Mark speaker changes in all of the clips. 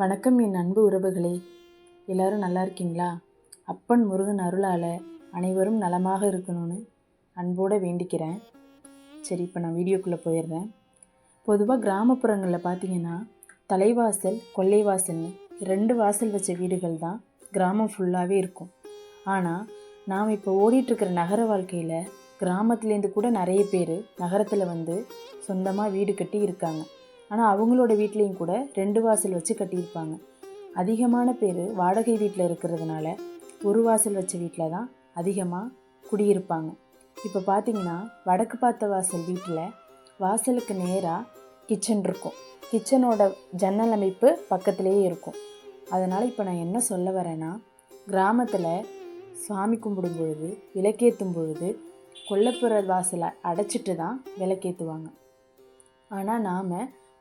Speaker 1: வணக்கம் என் அன்பு உறவுகளே. எல்லாரும் நல்லா இருக்கீங்களா? அப்பன் முருகன் அருளால் அனைவரும் நலமாக இருக்கணும்னு அன்போடு வேண்டிக்கிறேன். சரி இப்போ நான் வீடியோக்குள்ளே போயிடுறேன். பொதுவாக கிராமப்புறங்களில் பார்த்தீங்கன்னா தலைவாசல் கொள்ளைவாசல்னு ரெண்டு வாசல் வச்ச வீடுகள் தான் கிராமம் ஃபுல்லாகவே இருக்கும். ஆனால் நாம் இப்போ ஓடிட்டுருக்கிற நகர வாழ்க்கையில் கிராமத்துலேருந்து கூட நிறைய பேர் நகரத்தில் வந்து சொந்தமாக வீடு கட்டி இருக்காங்க. ஆனால் அவங்களோட வீட்லேயும் கூட ரெண்டு வாசல் வச்சு கட்டியிருப்பாங்க. அதிகமான பேர் வாடகை வீட்டில் இருக்கிறதுனால ஒரு வாசல் வச்ச வீட்டில் தான் அதிகமாக குடியிருப்பாங்க. இப்போ பார்த்தீங்கன்னா வடக்கு பார்த்த வாசல் வீட்டில் வாசலுக்கு நேராக கிச்சன் இருக்கும். கிச்சனோட ஜன்னல் அமைப்பு பக்கத்துலேயே இருக்கும். அதனால் இப்போ நான் என்ன சொல்ல வரேன்னா கிராமத்தில் சாமி கும்பிடும் பொழுது விளக்கேற்றும் பொழுது கொல்லப்புற வாசலை அடைச்சிட்டு தான் விளக்கேற்றுவாங்க ஆனால் நாம்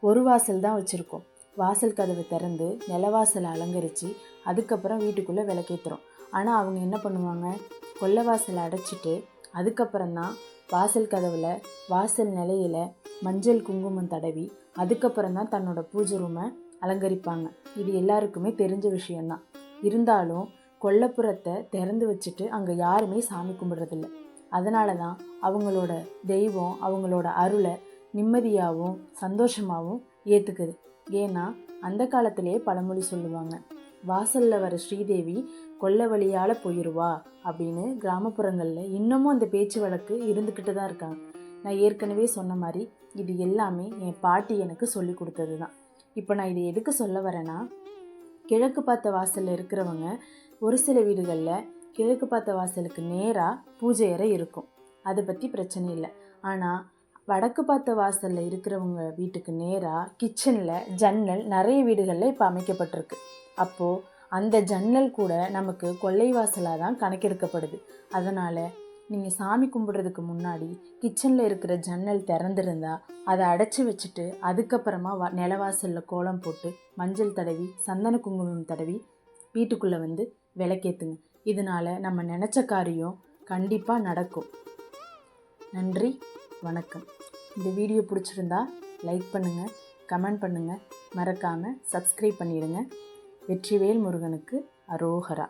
Speaker 1: ஒரு வாசல் தான் வச்சுருக்கோம். வாசல் கதவை திறந்து நிலவாசலை அலங்கரித்து அதுக்கப்புறம் வீட்டுக்குள்ளே விளக்கேற்றுறோம் ஆனால் அவங்க என்ன பண்ணுவாங்க? கொல்லை வாசலை அடைச்சிட்டு அதுக்கப்புறம் தான் வாசல் கதவில் வாசல் நிலையில் மஞ்சள் குங்குமம் தடவி அதுக்கப்புறம் தான் தன்னோட பூஜை ரூமை அலங்கரிப்பாங்க. இது எல்லாருக்குமே தெரிஞ்ச விஷயந்தான் இருந்தாலும் கொல்லப்புறத்தை திறந்து வச்சுட்டு அங்கே யாருமே சாமி கும்பிட்றதில்ல. அதனால தான் அவங்களோட தெய்வம் அவங்களோட அருளை நிம்மதியாகவும் சந்தோஷமாகவும் ஏற்றுக்குது ஏன்னா அந்த காலத்திலேயே பழமொழி சொல்லுவாங்க வாசலில் வர ஸ்ரீதேவி கொல்ல வழியால் போயிடுவா அப்படின்னு கிராமப்புறங்களில் இன்னமும் அந்த பேச்சு வழக்கு இருந்துக்கிட்டு தான் இருக்காங்க. நான் ஏற்கனவே சொன்ன மாதிரி இது எல்லாமே என் பாட்டி எனக்கு சொல்லி கொடுத்தது தான் இப்போ நான் இது எதுக்கு சொல்ல வரேன்னா கிழக்கு பார்த்த வாசலில் இருக்கிறவங்க ஒரு சில வீடுகளில் கிழக்கு பார்த்த வாசலுக்கு நேராக பூஜை அறை இருக்கும். அதை பற்றி பிரச்சனை இல்லை. ஆனால் வடக்கு பார்த்த வாசலில் இருக்கிறவங்க வீட்டுக்கு நேராக கிச்சனில் ஜன்னல் நிறைய வீடுகளில் இப்போ அமைக்கப்பட்டிருக்கு. அப்போது அந்த ஜன்னல் கூட நமக்கு கொள்ளை வாசலாக தான் கணக்கெடுக்கப்படுது. அதனால் நீங்கள் சாமி கும்பிட்றதுக்கு முன்னாடி கிச்சனில் இருக்கிற ஜன்னல் திறந்துருந்தா அதை அடைச்சி வச்சுட்டு அதுக்கப்புறமா வ நிலவாசலில் கோலம் போட்டு மஞ்சள் தடவி சந்தன குங்குமம் தடவி வீட்டுக்குள்ளே வந்து விளக்கேற்றுங்க இதனால் நம்ம நினச்ச காரியம் கண்டிப்பாக நடக்கும். நன்றி. வணக்கம். இந்த வீடியோ பிடிச்சிருந்தா லைக் பண்ணுங்கள் கமெண்ட் பண்ணுங்கள் மறக்காமல் சப்ஸ்கிரைப் பண்ணிடுங்க. வெற்றிவேல் முருகனுக்கு அரோகரா